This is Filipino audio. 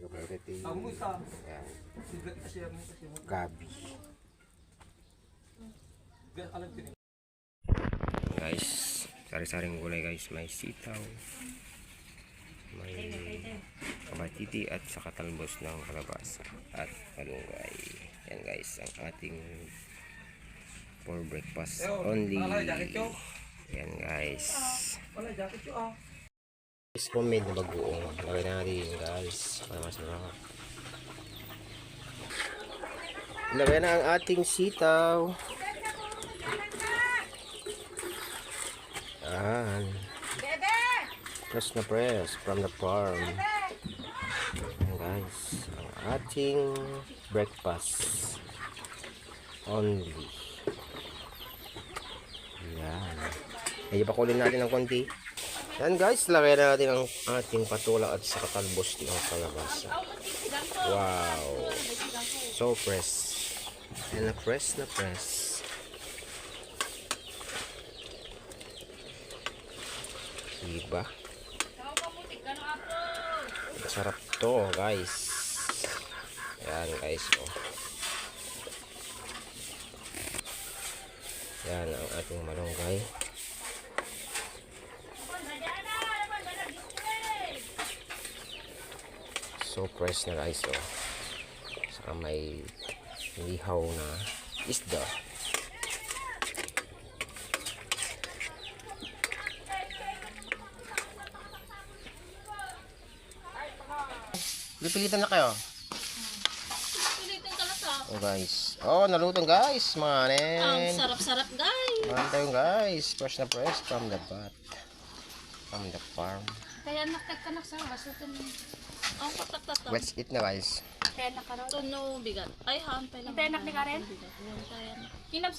kabarete. Ang musa. Yan. Gabi. Guys, sari-saring gulay guys. May sitaw. May kabatiti at saka talbos ng kalabasa. At malunggay. Yan guys, ang ating for breakfast only. Yan guys. Wala jacket yo ah. Guys, homemade na bagoong. Lagay na natin guys. Para masarap. Lagay na ang ating sitaw. Yan. Press na press from the farm. Yan guys. Ang ating breakfast. Only. Yan. Medyo pakulin natin ng konti. Yan guys, lagay na natin ang ating patula at sa katalbos ng kalabasa. Wow! So press. And na press na press. Diba? Masarap to guys. Yan guys. Oh. Yan ang ating malunggay. So fresh na guys oh. Saka may lihaw na isda. Pipilitan na kayo. Pilitin ka sa. Oh guys. Oh, nalutong guys. Ang Manen. sarap-sarap, guys. Manen tayo guys. Fresh na fresh from the bat. From the farm. Kaya nakagkanak sa masutin mo. Ang patatataw. Let's eat na guys. Kaya nakaroon. Tuno bigat. Ay, hampay lang. Anak ni Karen? Bigat. Yan,